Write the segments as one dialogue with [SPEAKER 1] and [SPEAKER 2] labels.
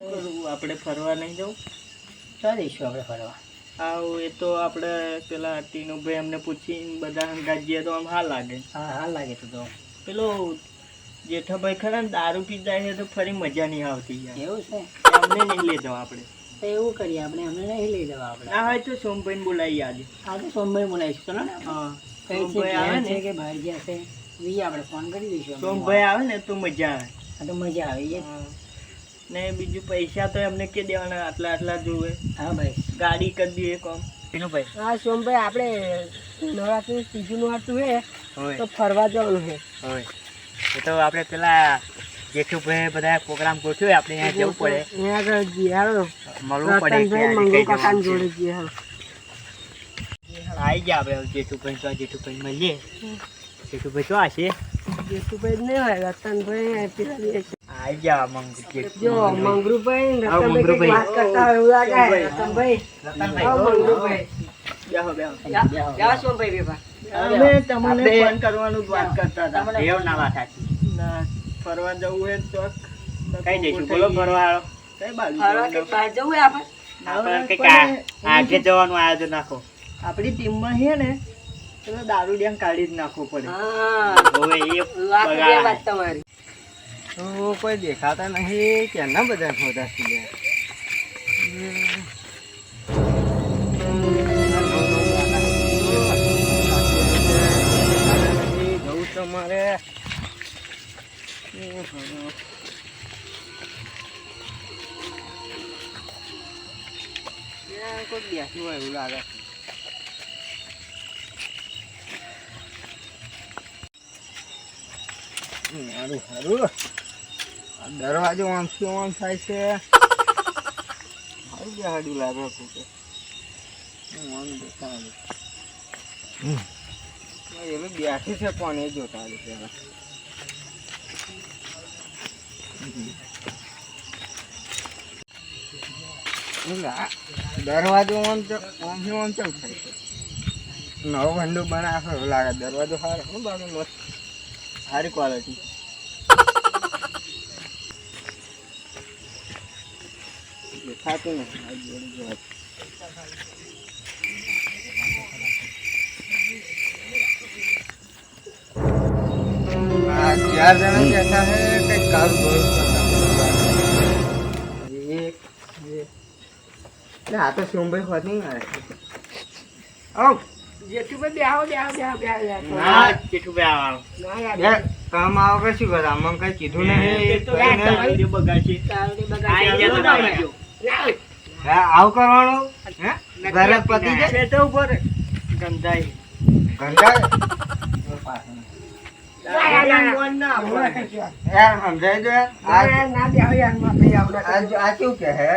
[SPEAKER 1] આપણે ફરવા નહીં જવું?
[SPEAKER 2] ચાલ જઈશું આપણે ફરવા?
[SPEAKER 1] આવું એ તો આપણે પેલા ટીનુભાઈ અમને પૂછી બધા હંગાત તો આમ હા લાગે.
[SPEAKER 2] હા હા લાગે તો તો.
[SPEAKER 1] પેલો જેઠાભાઈ ખરા ને દારૂ પી જાય તો ફરી મજા નહીં આવતી યાર.
[SPEAKER 2] એવું છે?
[SPEAKER 1] અમને નહીં લઈ જવા આપણે.
[SPEAKER 2] તો એવું કરીએ આપણે અમને નહીં લઈ જવા આપણે.
[SPEAKER 1] ના હોય તો સોમભાઈને બોલાવી આજે.
[SPEAKER 2] આજે સોમભાઈ બોલાવીશું ચલો ને
[SPEAKER 1] હા
[SPEAKER 2] કઈ
[SPEAKER 1] સોમભાઈ આવે ને?
[SPEAKER 2] કે બહાર ગયા છે. આપણે ફોન કરી દઈશું.
[SPEAKER 1] સોમભાઈ આવે ને તો મજા આવે.
[SPEAKER 2] હા તો મજા આવી જાય.
[SPEAKER 1] હા. ને બીજું પૈસા તો એમને કે દેવાના આટલા આટલા જોવે.
[SPEAKER 2] હા ભાઈ.
[SPEAKER 1] ગાડી કરી દઈએ કોમ
[SPEAKER 2] હા સોમભાઈ આપણે નવરાત્રી ત્રીજું નોરતું છે
[SPEAKER 1] તો
[SPEAKER 2] ફરવા જવાનું છે
[SPEAKER 1] હોય. એ તો આપણે પેલા જેઠુભાઈ બધા પ્રોગ્રામ ગોઠવ્યો આપણે અહીંયા જવું પડે.
[SPEAKER 2] અહીંયા આગળ
[SPEAKER 1] મળવું પડે
[SPEAKER 2] મંગુ કાકાની જોડે જીયારો
[SPEAKER 1] આવી ગયા આપણે જેઠુભાઈ તો જેઠુભાઈ મળીએ. જેઠુભાઈ તો છે.
[SPEAKER 2] જેઠુભાઈ નહીં હોય રતનભાઈ પેલા બે છે.
[SPEAKER 1] આવી ગયા મંગુ જેઠુ
[SPEAKER 2] જો મંગરુભાઈ ને
[SPEAKER 1] હા,
[SPEAKER 2] રતનભાઈ. વાત કરતા હોય એવું લાગે રતનભાઈ હા, મંગરુભાઈ
[SPEAKER 1] બેહો બેહો
[SPEAKER 2] જા સોમભાઈ બેપા.
[SPEAKER 1] અમે તમને ફોન કરવાનું જ વાત કરતા હતા
[SPEAKER 2] તમને-
[SPEAKER 1] એવું ના વાત ના ફરવા જવું હોય તો કઈ જઈશું બોલો ફરવા કઈ બાજુ
[SPEAKER 2] ફરવા કે બહાર જવું હોય આપણે?
[SPEAKER 1] આપણે કંઈક આ- આગે જવાનું આયોજન નાખો આપણી ટીમમાં છે ને પેલો દારૂ ડેમ કાઢી જ નાખવો પડે
[SPEAKER 2] હા.
[SPEAKER 1] હવે એ.
[SPEAKER 2] વાત તમારી.
[SPEAKER 1] તો કોઈ દેખાતા નહીં કેના બધા ખોટા છે દરવાજો ઓન આમ થાય છે. આવી ગયા હાડું લાગે બેઠી છે પણ એ જોતા પેલા દરવાજો આમ આમથી આમ ચમ થાય છે? નવો ભંડો બનાવે લાગે. દરવાજો સારો બાકી મસ્ત. સારી ક્વોલિટી ચાર જણા બેઠા હે કંઈક કારું કરતા એક આ તો સોમભાઈ હોતી ને આવ.
[SPEAKER 2] જેઠુભાઈ બેહો, બેહો, બેહો, બેહો, બેહો.
[SPEAKER 1] ના. જેઠુભાઈ આવવાનું.
[SPEAKER 2] ના યાર,
[SPEAKER 1] કામ આવો કે શું કરે? આમાં કઈ કીધું નહીં. કઈ નહીં. બગાડશે.
[SPEAKER 2] બગાડી
[SPEAKER 1] આઈ ગયા તો
[SPEAKER 2] ના
[SPEAKER 1] ના
[SPEAKER 2] આવજો. ના.
[SPEAKER 1] હા આવું કરવાનું હે ઘરે પતી જાય
[SPEAKER 2] છે તો ઉપર
[SPEAKER 1] ગંધાઈ
[SPEAKER 2] ના,
[SPEAKER 1] ગંધાઈ
[SPEAKER 2] ના, ના, ના.
[SPEAKER 1] ના
[SPEAKER 2] યાર,
[SPEAKER 1] યાર સમજાય જો યાર.
[SPEAKER 2] ના, યાર, ના બેહો યાર, માં ભાઈ આપણે
[SPEAKER 1] આ આ- આ કેવું કે હે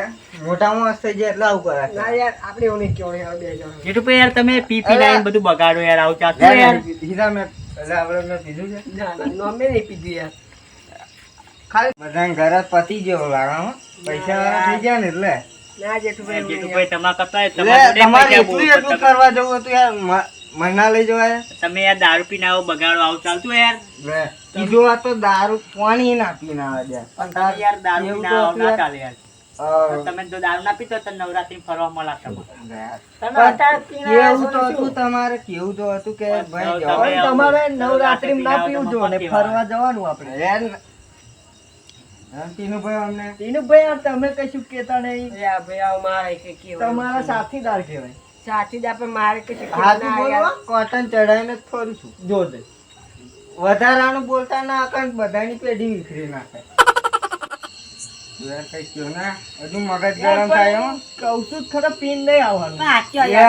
[SPEAKER 1] મોટા માણસ થઈ જાય એટલે આવું કરે
[SPEAKER 2] ના યાર, આપણે એવું નહીં કહેવાનું યાર, બે જણ.
[SPEAKER 1] જેઠુભાઈ યાર તમે પી પી લાઈન બધું બગાડો યાર આવું ચાલતું યાર હીરા મેં એટલે આપણે મેં પીધું છે
[SPEAKER 2] ના, ના, નોમે નહીં પીધું યાર.
[SPEAKER 1] ખાલી બધાને ઘરે પતી જેવો લાગે પૈસા વાળા થઈ ગયા ને એટલે.
[SPEAKER 2] ના, જેઠુભાઈ
[SPEAKER 3] જેઠુભાઈ તમારા કરતા
[SPEAKER 1] તમારે એટલું એટલું કરવા જવું હતું યાર મહિના લઈ જવાય.
[SPEAKER 3] તમે યાર દારૂ પીને આવો બગાડો આવું ચાલતું યાર.
[SPEAKER 1] કીધું આ તો દારૂ પાણી ના પીને આવે યાર.
[SPEAKER 3] યાર દારૂ
[SPEAKER 1] એવું તો
[SPEAKER 3] આવો ના ચાલે યાર.
[SPEAKER 1] યાર.
[SPEAKER 3] તમે જો દારૂ ના પીતો તો નવરાત્રી ફરવા મળા
[SPEAKER 1] કેવું તો હતું તમારે કેવું તો હતું કે ભાઈ
[SPEAKER 2] તમારે
[SPEAKER 3] નવરાત્રી ના પીવું ને ફરવા
[SPEAKER 2] જવાનું આપણે.
[SPEAKER 1] યાર, હા, ટીનુભાઈ અમને?
[SPEAKER 2] ભાઈ તમે કશું કેતા નહીં. ભાઈ આવ મારે કે કેવું
[SPEAKER 1] તમારા સાથીદાર કહેવાય.
[SPEAKER 2] સાથીદાર પણ મારે કે
[SPEAKER 1] હાથી બોલવા કોટન ચડાઈને જ ફરું છું.
[SPEAKER 2] જો દે
[SPEAKER 1] વધારાનું બોલતા ના કારણ બધાની પેઢી વિખરી નાખે. યાર કઈ કયો ના? હજુ મગજ ગરમ થાય હો.
[SPEAKER 2] કહું છું જ પીન નહીં આવવાનું.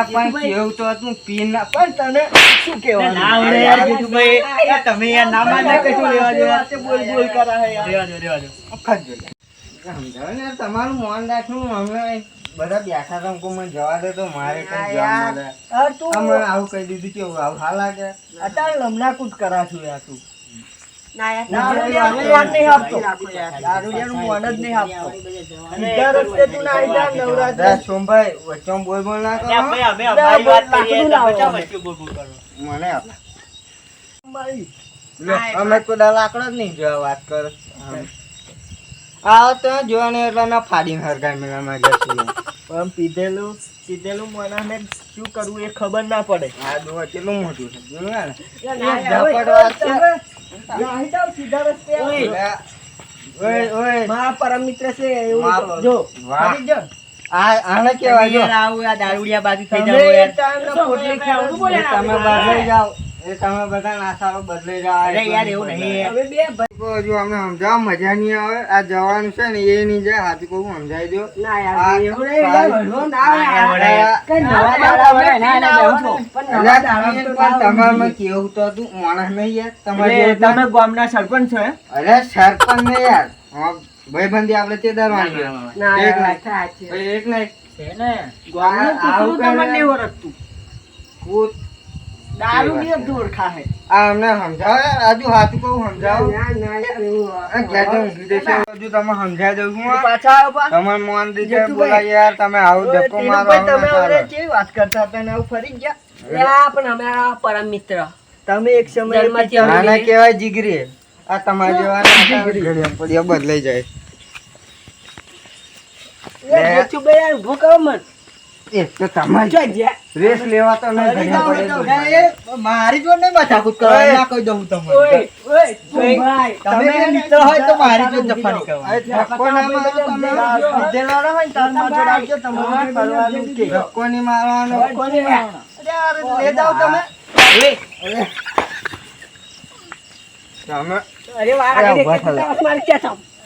[SPEAKER 1] પણ કેવું તો હતું પીન ના
[SPEAKER 2] પણ તને શું કહેવાનું?
[SPEAKER 3] ના આવડે યાર જેઠુભાઈ તમે યાર ના માને કશું લેવા દો
[SPEAKER 2] બોલ બોલ કરા હે યાર.
[SPEAKER 3] રેવા દો રેવા દો.
[SPEAKER 1] વખત જો ને તમારું મોન રાખવું અમે બધા બેઠા હતા મને જવા દે તો મારે કઈ જવા
[SPEAKER 2] યાર.
[SPEAKER 1] મળે. આવું કહી દીધું કેવું આવું હા લાગે.
[SPEAKER 2] અત્યારે લમણા કુદ કરા છું યાર તું.
[SPEAKER 3] અમે
[SPEAKER 1] તો લાકડો જ નહીં જોવા વાત કરો. આવો તો જોવાને એટલે ના ફાડીને હરગાઈ મેળા માં
[SPEAKER 2] પણ પીધેલું પીધેલું મને શું કરવું એ ખબર ના પડે.
[SPEAKER 1] આ દોવા કેટલું મોટું છે
[SPEAKER 2] સીધા રસ્તે
[SPEAKER 1] ઓય, ઓય, ઓય.
[SPEAKER 2] મારા પરમ મિત્ર છે એવું જો
[SPEAKER 1] વાહ. આને કેવાય
[SPEAKER 3] આવું આ દારૂડિયા બાજુ થઈ જાવ
[SPEAKER 1] તમે બાજુ જાઓ. એ તમે બધા જાઓ
[SPEAKER 3] અરે યાર એવું નહીં.
[SPEAKER 2] હવે બે ભાઈ
[SPEAKER 1] તો અમને સમજાવવા મજા નહીં આવે? આ જવાનું છે ને એ નહીં જાય હાથી કહું સમજાવી દો
[SPEAKER 2] ના યાર એવું નહીં ના
[SPEAKER 3] ના.
[SPEAKER 2] કઈ ના, ના, તો
[SPEAKER 1] તમારામાં કેવું તો હતું? માણસ નહીં યાર તમારે
[SPEAKER 2] તમે ગામના સરપંચ છો
[SPEAKER 1] અરે સરપંચ ને યાર. હા, ભાઈબંધી આપણે તે દરવાની એક. ભાઈ એક
[SPEAKER 3] ને?
[SPEAKER 2] ગામનું
[SPEAKER 1] આ-
[SPEAKER 2] કૂતરું તમને નહીં ઓળખતું. દારૂ
[SPEAKER 1] ની
[SPEAKER 2] બી ખાહે.
[SPEAKER 1] આ અમને સમજાવો યાર, હજુ કહું સમજાવો.
[SPEAKER 2] ના, ના, એવું
[SPEAKER 1] આ તો ઊંઘી હજુ તમે સમજાવી દઉં છું
[SPEAKER 2] પાછા આવો પા.
[SPEAKER 1] તમે મોન
[SPEAKER 2] જેઠુભાઈ.
[SPEAKER 1] બોલાય યાર તમે આવું ધક્કો મારો
[SPEAKER 2] તમે હવે કેવી વાત કરતા હતા ને આવું ફરી ગયા?
[SPEAKER 4] યા પણ અમારા પરમ મિત્ર.
[SPEAKER 2] તમે એક સમયે
[SPEAKER 1] આને કહેવાય જીગરી. આ તમારા જેવા જીગરી. પડ્યા બદલાઈ જાય.
[SPEAKER 2] યાર ઊભો કરો મન.
[SPEAKER 1] રેસ લેવા તો.
[SPEAKER 3] મારી જોડે માથાકૂટ કરો ના કહી દઉં તમને.
[SPEAKER 2] ઓય, ઓય, ભાઈ,
[SPEAKER 3] તમે
[SPEAKER 2] તમે
[SPEAKER 3] મિત્ર હોય તો મારી જોડે જફાની.
[SPEAKER 1] મારવાનો.
[SPEAKER 2] લે જાઓ તમે.
[SPEAKER 1] તમે
[SPEAKER 2] અરે.
[SPEAKER 4] વાર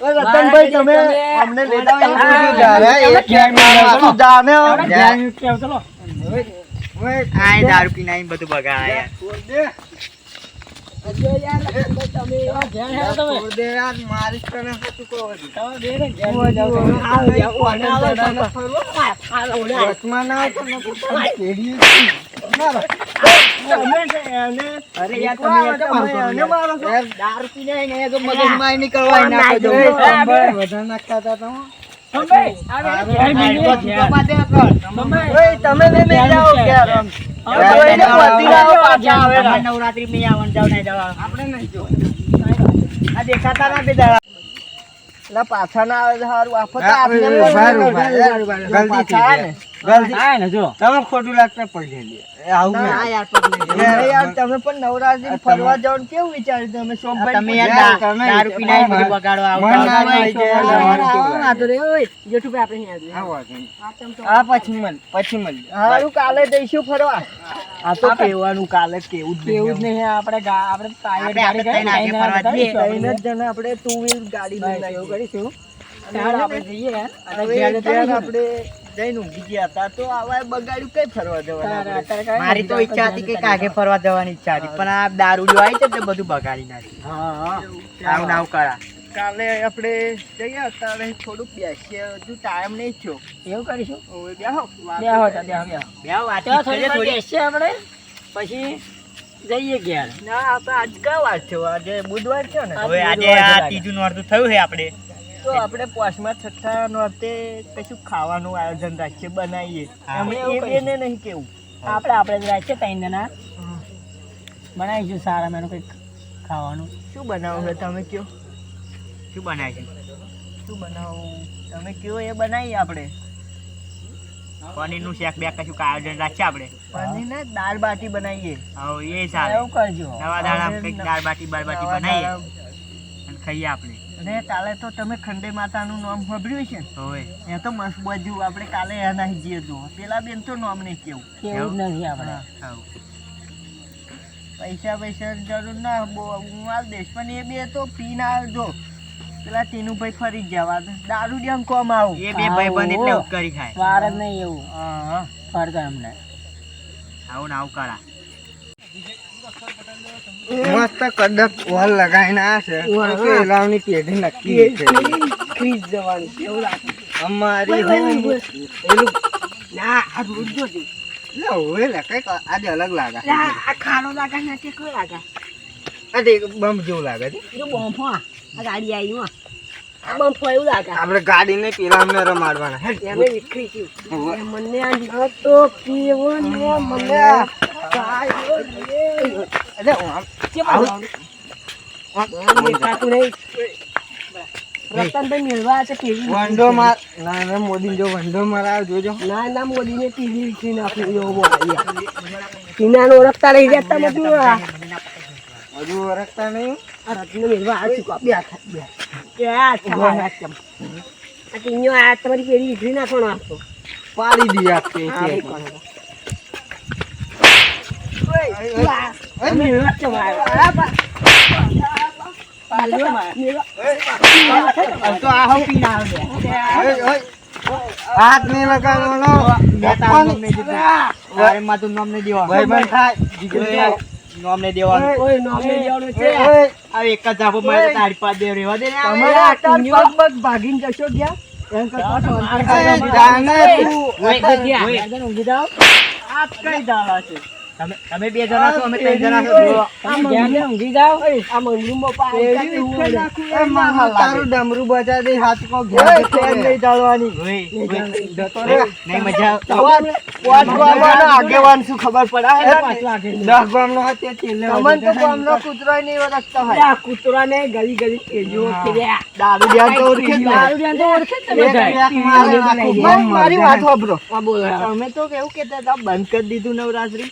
[SPEAKER 2] રતનભાઈ, તમે અમને.
[SPEAKER 1] ઓય,
[SPEAKER 3] દારૂ પીનાઈ બધું બગાડે યાર.
[SPEAKER 1] છોડ દે.
[SPEAKER 2] અરે યાર, તમે એવા ઘેર હેરો તમે.
[SPEAKER 1] છોડ દે યાર, મારીશ તને સાચું કહું છું.
[SPEAKER 2] આવો, આવો, આવો, તમે ફરવો. આ ઓલા.
[SPEAKER 1] વચમાં ના આવતો ને તો તને કેડીએ.
[SPEAKER 2] તમે છે એને
[SPEAKER 3] અરે યાર,
[SPEAKER 2] એકવાર
[SPEAKER 3] તમે યાર કેમ આવું
[SPEAKER 2] તમે
[SPEAKER 3] કરો
[SPEAKER 2] એને
[SPEAKER 3] યાર?
[SPEAKER 2] મારો છો?
[SPEAKER 3] યાર, દારૂ પીને આઈને એ તો મગજમાં આઈ નહીં કરવા
[SPEAKER 2] ના,
[SPEAKER 3] નાખો
[SPEAKER 2] ના,
[SPEAKER 3] દઉં.
[SPEAKER 2] ના, ના,
[SPEAKER 1] સંભાળ, વધારે નાખતા હતા
[SPEAKER 2] આ
[SPEAKER 3] નવરાત્રી માં આવવાનું જાવ નહીં જાવ.
[SPEAKER 1] આપણે નહીં
[SPEAKER 3] દેખાતા ના બે
[SPEAKER 2] પાછા ના આવે સારું. આફત
[SPEAKER 1] તમે ખોટું લાગતા પડી.
[SPEAKER 2] યાર, તમે પણ નવરાત્રી ફરવા જવાનું કેવું વિચાર્યું તમે?
[SPEAKER 3] યાર દારૂ બધું બગાડો
[SPEAKER 2] આવો.
[SPEAKER 4] ઓય, આપણે. આ
[SPEAKER 1] પછી
[SPEAKER 2] હારું કાલે જઈશું ફરવા. આ તો કેવાનું કાલે કેવું જ
[SPEAKER 4] કેવું જ
[SPEAKER 2] નહીં
[SPEAKER 4] આપડે આપણે આપણે private ગાડી
[SPEAKER 3] ત્રણ ફરવા
[SPEAKER 2] જ જણા આપણે ટુ વ્હીલ ગાડી લઈને.
[SPEAKER 4] કરીશું આપડે આપણે જઈએ.
[SPEAKER 2] આપણે જઈને ઊંઘી ગયા હતા. તો આવા બગાડ્યું કઈ ફરવા જવાના
[SPEAKER 3] મારી તો ઈચ્છા હતી કે કાગે ફરવા જવાની ઈચ્છા હતી પણ આ દારૂ જો આવી છે તે બધું બગાડી નાખ્યું.
[SPEAKER 4] હા હા.
[SPEAKER 3] આવું નાવ કરા.
[SPEAKER 2] કાલે આપણે જઈએ અત્યારે થોડુંક બેસીએ. હજુ ટાઈમ નહીં થયો.
[SPEAKER 4] એવું કરીશું?
[SPEAKER 2] બેહો.
[SPEAKER 4] બેહો બેહો બેહો.
[SPEAKER 3] બે
[SPEAKER 4] થોડી. બેસીએ આપણે. પછી જઈએ ઘેર.
[SPEAKER 2] ના આપણે આજ કયા વાર થયો? આજે બુધવાર થયો ને?
[SPEAKER 3] હવે આજે આ ત્રીજું નોરતું થયું છે આપણે.
[SPEAKER 2] તો આપણે પાંચમા છઠ્ઠા નોરતે કશું ખાવાનું આયોજન રાખીએ બનાવીએ.
[SPEAKER 3] હા.
[SPEAKER 2] એમને એ બેને નહીં કેવું.
[SPEAKER 4] આપણે આપણે જ રાખીએ ત્રણ જણા. બનાવીશું સારા મેનું કંઈક ખાવાનું.
[SPEAKER 2] શું બનાવું છે તમે કયો?
[SPEAKER 3] શું બનાવીશું?
[SPEAKER 2] શું બનાવું? તમે કયો એ બનાવીએ આપણે.
[SPEAKER 3] પનીરનું શેક બેક કશું આયોજન રાખીએ આપણે.
[SPEAKER 2] પનીરને દાળ બાટી બનાવીએ.
[SPEAKER 3] હવે એ સારું
[SPEAKER 4] એવું કરજો.
[SPEAKER 3] નવા દાડા કંઈક દાળ બાટી બાર બાટી બનાવીએ. ખાઈએ આપણે.
[SPEAKER 2] અને કાલે તો તમે ખંડે માતાનું નામ સાંભળ્યું છે
[SPEAKER 3] હવે
[SPEAKER 2] એ તો મસ્ત બાજુ આપણે કાલે એના જઈએ તો. પેલા બેન તો નામ નહીં કેવું.
[SPEAKER 4] કેવું નથી આપણે.
[SPEAKER 2] પૈસા પૈસા જરૂર ના. હું આ દઈશ પણ એ બે તો પી ના જો. પેલા ટીનુભાઈ ફરી જવા દારૂ ડેમ કોમ આવું.
[SPEAKER 3] એ બે ભાઈબંધ એટલે કરી ખાય.
[SPEAKER 4] વાર જ નહીં એવું.
[SPEAKER 2] હા હા.
[SPEAKER 4] ફરતા અમને
[SPEAKER 3] આવું ને આવું કરા.
[SPEAKER 1] મસ્ત કડક વોલ લગાવીને આ છે. લાવની પેઢી નક્કી છે.
[SPEAKER 2] ક્રીઝ જવાનું એવું લાગે.
[SPEAKER 1] અમારી
[SPEAKER 5] ઓય, ઓય, ઓય.
[SPEAKER 1] પેલું
[SPEAKER 5] ના આ રોજ જોજે
[SPEAKER 1] લે હોય લે કંઈક આજે અલગ લાગે.
[SPEAKER 5] આ ખાડો લાગે ને તે કોઈ લાગે?
[SPEAKER 1] આજે બમ જેવું લાગે છે.
[SPEAKER 5] જો બમ આ આ ગાડી આવી હો. આ બોમ્ફો એવું લાગે.
[SPEAKER 1] આપણે ગાડીને પેલા અમને રમાડવાના હે?
[SPEAKER 5] એમે વિખરી ગયું. મને આ તો પીવો ને મને કાયો ને.
[SPEAKER 1] એટલે હું આમ
[SPEAKER 5] કેમ
[SPEAKER 1] આવું?
[SPEAKER 5] આવું? મને દેખાતું નહીં. રતનભાઈ મેળવા છે પીવી
[SPEAKER 1] વંડો માર ના ના મોદી જો વંડો મારા જોજો.
[SPEAKER 5] ના ના મોદીને પીવી વિખરી નાખ્યું એવો બોલાવ્યા ટીનાને ઓળખતા રહી જતા બધું
[SPEAKER 1] હજુ ઓળખતા નહીં?
[SPEAKER 5] આ રત્ન મેળવા આ ચૂકા બે બે કે આ છવા આ તમારી પેલી વિખરી નાખવાનો આપતો
[SPEAKER 1] પાડી દી આપતે હાથ
[SPEAKER 3] એક જ મારે તારી પાસે રહેવા દે
[SPEAKER 5] તમારે ભાગીને જશો ગયા
[SPEAKER 3] તમે તમે બે જણા છો અમે ત્રણ જણા છો
[SPEAKER 5] ઓય, ધ્યાન ઊંઘી જાવ આ મંદિરમાં પાણી
[SPEAKER 1] તારું ડમરું બચા દે હાથ કો ઘેર રહે.
[SPEAKER 5] નહીં ચાલવાની.
[SPEAKER 1] જતો.
[SPEAKER 3] નહીં મજા
[SPEAKER 5] પાંચ ગામનો આગેવાન શું ખબર પડા હે?
[SPEAKER 1] દસ ગામનો હતો તે છેલ્લે
[SPEAKER 5] તમને તો ગામનો કૂતરો નહીં ઓળખતો હોય. આ કૂતરાને ગલી ગલી કેજો ખેલ્યા.
[SPEAKER 1] દારૂ ધ્યાન તો ઓળખે ને.
[SPEAKER 5] દારૂ ધ્યાન તો ઓળખે તમે
[SPEAKER 1] મારે
[SPEAKER 5] વાત. સાંભળો. હવે.
[SPEAKER 3] તો કેવું કેતા હતા બંધ કરી દીધું નવરાત્રી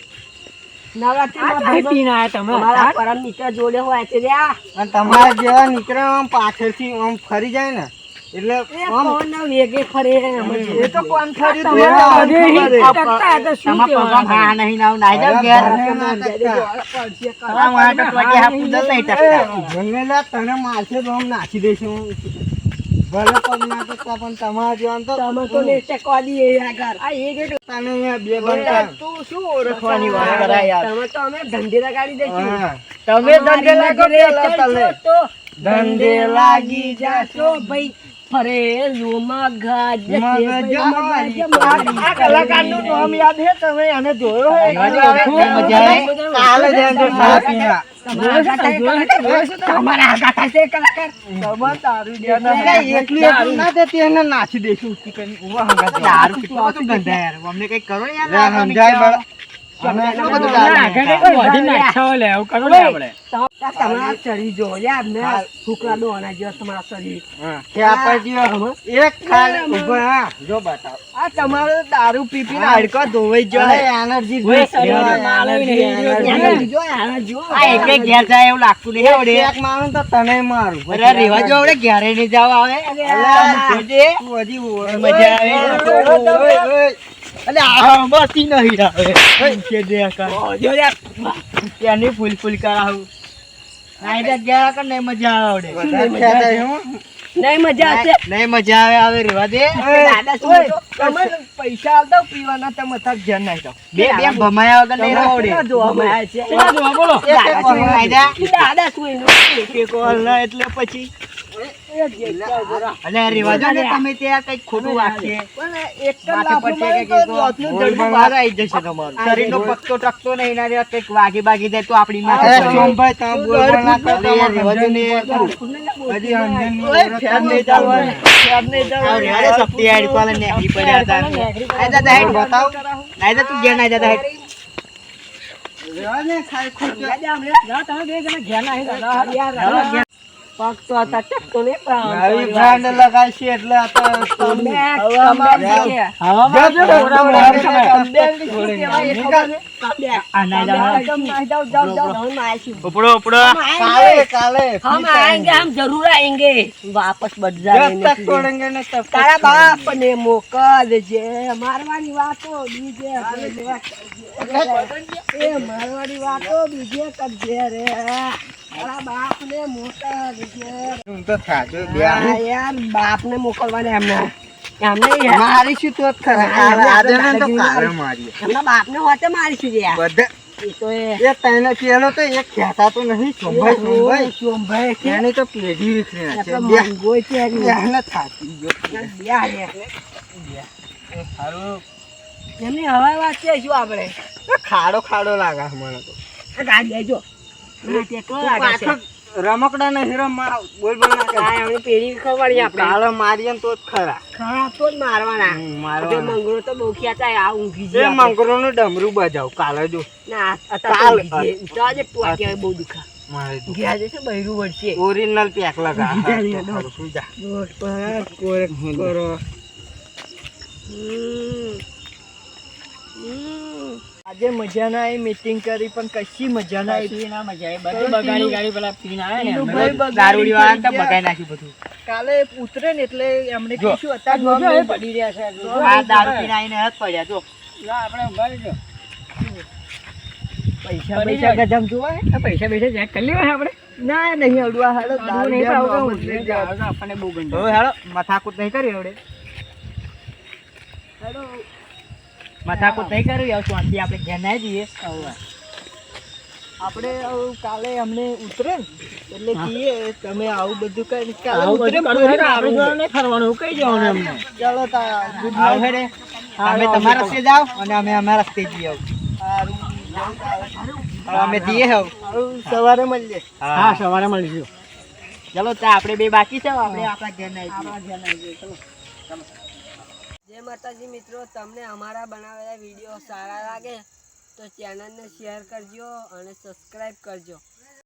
[SPEAKER 5] તમારા
[SPEAKER 1] જેવા નીકળે આમ પાછળથી આમ ફરી જાય ને એટલે
[SPEAKER 5] વેગે ફરે
[SPEAKER 1] એ તો કોણ ફરી
[SPEAKER 3] નહીં ના જાવ ઘેર
[SPEAKER 1] તને મારશે તો આમ નાખી દઈશું. ભલે પગ ના ટકતા પણ તમારા જેવા તો
[SPEAKER 5] તમે તો ને ટેકવા દઈએ આગળ. આ એક એક
[SPEAKER 1] તને અહીંયા બે ઘંટા
[SPEAKER 5] તું શું ઓળખવાની
[SPEAKER 3] વાત કરા યાર.
[SPEAKER 5] તમે તો અમે ધંધે લગાડી દઈશું તમે
[SPEAKER 1] ધંધે લાગો પેલા તલે. ધંધે લાગી
[SPEAKER 5] જાશો ભાઈ. ફરે લો મગજ
[SPEAKER 1] મગજ
[SPEAKER 5] આ કલાકારનું નામ યાદ હે તમે? આને જોયો હે.
[SPEAKER 1] કાલે જાય તો નાખી દઈશું
[SPEAKER 3] અમને કંઈક કરો યાર.
[SPEAKER 1] સમજાય
[SPEAKER 5] તમારા દારૂ ધોવાઈ ગયો
[SPEAKER 1] એનર્જી
[SPEAKER 3] ઘેર જાય એવું લાગતું નહીં
[SPEAKER 1] એક માણસ તો તને મારું.
[SPEAKER 3] બધા રેવા જો આવડે ઘેરે નહીં જવા આવે.
[SPEAKER 1] હજી
[SPEAKER 3] મજા આવે. અલે આ નહીં આવે કે દેખા
[SPEAKER 5] જો યાર
[SPEAKER 3] ત્યાંની ફૂલ ફૂલ કરાવું નાઈ દે ગયા કર નહીં મજા આવડે.
[SPEAKER 1] વધારે ખેંચાય હું.
[SPEAKER 5] નહીં મજા આવશે
[SPEAKER 3] નહીં મજા આવે આવે રેવા દે.
[SPEAKER 5] દાદા શું તમે પૈસા આવતા પીવાના તમે નહીં
[SPEAKER 3] બે બે ભમાયા વગર નહીં આવડે.
[SPEAKER 5] છે
[SPEAKER 3] બોલો દાદા શું
[SPEAKER 5] દાદા શું
[SPEAKER 3] ના એટલે પછી અલે રિવાજો ને તમે ત્યાં કંઈક ખોટું
[SPEAKER 5] એક
[SPEAKER 3] બહાર આવી જશે તમારું. તો ટકતો નહીં ના રે કંઈક વાગી બાગી જાય તો આપણી માથે
[SPEAKER 1] સોમભાઈ, તમે બોલ ના કરતા,
[SPEAKER 3] ને.
[SPEAKER 1] હજી
[SPEAKER 5] ફેર નહીં. ફેર નહીં
[SPEAKER 3] પડ્યા હતા. હેડ બતાવ. તું હેડ.
[SPEAKER 1] રહેવા ખોટું. આ તો
[SPEAKER 5] તમે
[SPEAKER 1] હવામાં
[SPEAKER 5] comeback છે.
[SPEAKER 1] જો, જો, જો,
[SPEAKER 5] comeback
[SPEAKER 1] comeback
[SPEAKER 5] છે.
[SPEAKER 1] છે.
[SPEAKER 5] comeback ની શું કહેવાય એ ખબર છે? comeback.
[SPEAKER 3] આ નાઈ જા,
[SPEAKER 5] comeback એકદમ નાઈ જાઓ, જાઓ, જાઓ, हम आएंगे।
[SPEAKER 3] ઉપડો ઉપડો
[SPEAKER 5] हम
[SPEAKER 1] કાલે
[SPEAKER 5] आएंगे
[SPEAKER 1] કાલે
[SPEAKER 5] हम
[SPEAKER 1] फिर
[SPEAKER 5] आएंगे हम जरूर आएंगे वापस बच
[SPEAKER 1] जब
[SPEAKER 5] जाएंगे
[SPEAKER 1] तक तोड़ेंगे नहीं तब तक
[SPEAKER 5] તારા બાપ ને મોકલજે મારવાની વાતો બીજે એ મારવાની વાતો બીજે કરજે રે તારા બાપ ને મોકલવાને એમને.
[SPEAKER 1] તો જ
[SPEAKER 5] હોતે મારીશું
[SPEAKER 1] બધા.
[SPEAKER 4] એ તો એ.
[SPEAKER 1] તને પેલો તો એક કહેતા તો નહીં તો પેઢી વિખરી બે
[SPEAKER 4] છે
[SPEAKER 1] થાકી ગયો.
[SPEAKER 4] હવા વાત છે શું આપણે?
[SPEAKER 1] ખાડો ખાડો લાગે હમણાં મને તો.
[SPEAKER 4] ગાડી આજો છે?
[SPEAKER 1] રમકડા ને હીરો બોલ બોલ ના કર.
[SPEAKER 4] આ એમની પેઢી આપણે.
[SPEAKER 1] કાળો મારીએ તો જ ખરા.
[SPEAKER 4] ખરા તો જ મારવાના.
[SPEAKER 1] મારવા
[SPEAKER 4] મંગરો તો બહુ ખ્યાતા આ ઊંઘી જાય
[SPEAKER 1] મંગરો નું ડમરું બજાવ. કાલે જો.
[SPEAKER 4] ના
[SPEAKER 1] કાલ-
[SPEAKER 4] તો આજે પોકે બહુ દુખા.
[SPEAKER 1] મારે
[SPEAKER 4] ઘેર જશે બૈરું વળશે.
[SPEAKER 1] ઓરિજિનલ પેક લગા. સુઈ જા.
[SPEAKER 4] રોડ પર કોરેક કરો.
[SPEAKER 2] આજે મજા ના આવી મીટિંગ કરી પણ કશી મજા ના આવી
[SPEAKER 4] ના મજા આવી. બધી બગાડી ગાડી પેલા પીન આવે ને
[SPEAKER 3] દારૂડી વાળા તો. બગાઈ નાખ્યું બધું.
[SPEAKER 2] કાલે ઉતરે ને એટલે એમને. કીધું અત્યારે
[SPEAKER 4] પડી રહ્યા છે.
[SPEAKER 3] આ દારૂ પીને આવીને હત પડ્યા જો.
[SPEAKER 4] ના, આપણે ઊભા જો
[SPEAKER 2] પૈસા પૈસા. ગજામ જોવા?
[SPEAKER 4] પૈસા પૈસા ચેક કરી લેવા આપણે?
[SPEAKER 2] ના નહીં અડવા હાલો
[SPEAKER 4] દારૂ નહીં આપણને બહુ ગંદુ.
[SPEAKER 3] હવે હાલો મથાકૂટ નહીં કરી હવે
[SPEAKER 2] હેલો.
[SPEAKER 3] મથાકૂટ નહીં કર્યું આવું શાંતિ આપણે ઘેર ના જઈએ.
[SPEAKER 2] આપણે આવું કાલે અમને ઉતરે એટલે. કહીએ તમે આવું બધું કરી
[SPEAKER 4] કરવું ફરવાનું કઈ જવાનું અમને.
[SPEAKER 2] ચાલો તા ગુડ
[SPEAKER 3] આવો હેડે અમે તમારા રસ્તે જાઓ અને અમે અમારા રસ્તે જઈએ. હવે અમે જઈએ હવે
[SPEAKER 2] સવારે મળીએ.
[SPEAKER 4] હા. સવારે મળીશું.
[SPEAKER 3] ચલો ત્યાં આપણે બે બાકી છે આપણે આપણા ઘેર ના જઈએ.
[SPEAKER 4] આપણા ઘેર ના જઈએ. ચલો.
[SPEAKER 5] જય માતાજી મિત્રો, તમને અમારા બનાવેલા વીડિયો સારા લાગે તો ચેનલને શેર કરજો અને સબસ્ક્રાઈબ કરજો.